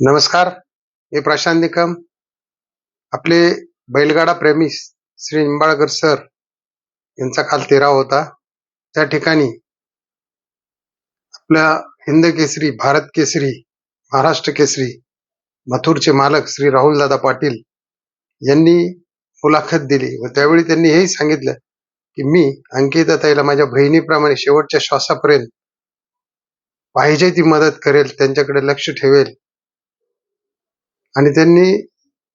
नमस्कार मी प्रशांत निकम. आपले बैलगाडा प्रेमी श्री निंबाळकर सर यांचा काल तेराव होता. त्या ठिकाणी आपल्या हिंद केसरी भारत केसरी महाराष्ट्र केसरी मथुरचे मालक श्री राहुलदादा पाटील यांनी मुलाखत दिली व त्यावेळी त्यांनी हेही सांगितलं की मी अंकिताताईला माझ्या बहिणीप्रमाणे शेवटच्या श्वासापर्यंत पाहिजे ती मदत करेल त्यांच्याकडे लक्ष ठेवेल. आणि त्यांनी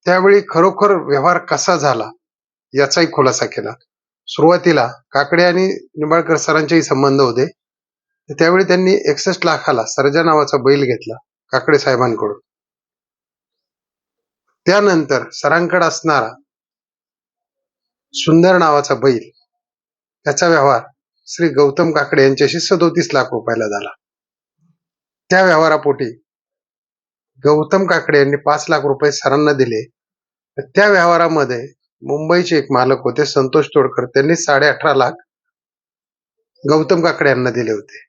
त्यावेळी खरोखर व्यवहार कसा झाला याचाही खुलासा केला. सुरुवातीला काकडे आणि निंबाळकर सरांचेही संबंध होते. त्यावेळी त्यांनी एकसष्ट लाखाला सर्जा नावाचा बैल घेतला काकडे साहेबांकडून. त्यानंतर सरांकडे असणारा सुंदर नावाचा बैल त्याचा व्यवहार श्री गौतम काकडे यांच्याशी सदोतीस लाख रुपयाला झाला. त्या व्यवहारापोटी गौतम काकडे यांनी पाच लाख रुपये सरांना दिले. त्या व्यवहारामध्ये मुंबईचे एक मालक होते संतोष तोडकर. त्यांनी साडे अठरा लाख गौतम काकडे यांना दिले होते.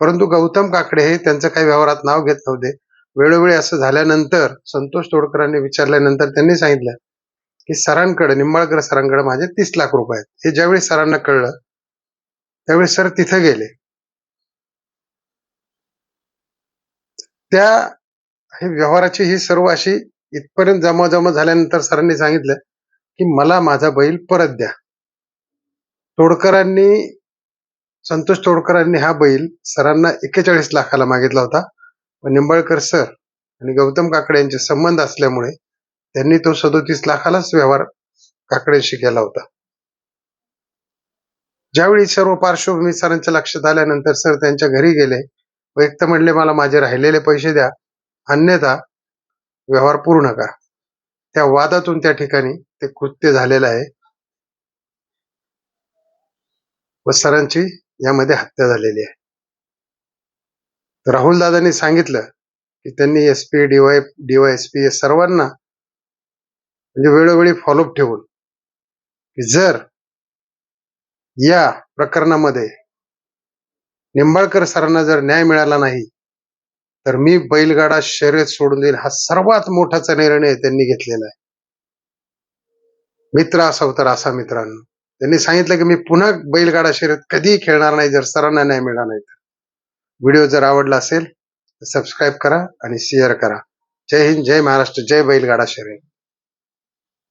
परंतु गौतम काकडे हे त्यांचं काही व्यवहारात नाव घेत नव्हते. वेळोवेळी असं झाल्यानंतर संतोष तोडकरांनी विचारल्यानंतर त्यांनी सांगितलं की सरांकडे निंबाळकर सरांकडे माझे तीस लाख रुपये आहेत. हे ज्यावेळी सरांना कळलं त्यावेळी सर तिथे गेले. त्या हे व्यवहाराची ही सर्व अशी इथपर्यंत जमा जमा झाल्यानंतर सरांनी सांगितलं की मला माझा बैल परत द्या. तोडकरांनी संतोष तोडकरांनी हा बैल सरांना एक्केचाळीस लाखाला मागितला होता. पण निंबाळकर सर आणि गौतम काकडे यांचे संबंध असल्यामुळे त्यांनी तो सदोतीस लाखालाच व्यवहार काकडेशी केला होता. ज्यावेळी सर्व पार्श्वभूमी सरांच्या लक्षात आल्यानंतर सर त्यांच्या घरी गेले व एक तर म्हणले मला माझे राहिलेले पैसे द्या. अन्यथा व्यवहार पूर्ण करा. त्या वादातून त्या ठिकाणी ते कृत्य झालेलं आहे. व सरांची यामध्ये हत्या झालेली आहे. तर राहुल दादांनी सांगितलं की त्यांनी S P D Y D Y S P सर्वांना म्हणजे वेळोवेळी फॉलोअप ठेवून की जर या प्रकरणामध्ये निंबाळकर सरांना जर न्याय मिळाला नाही तर मी बैलगाडा शर्यत सोडून देईल हा सर्वात मोठाचा निर्णय त्यांनी घेतलेला आहे. मित्र असाव तर असा मित्रांनो. त्यांनी सांगितलं की मी पुन्हा बैलगाडा शर्यत कधीही खेळणार नाही जर सरांना नाही मिळणार नाही तर. व्हिडिओ जर आवडला असेल तर सबस्क्राईब करा आणि शेअर करा. जय हिंद जय महाराष्ट्र जय बैलगाडा शर्यत.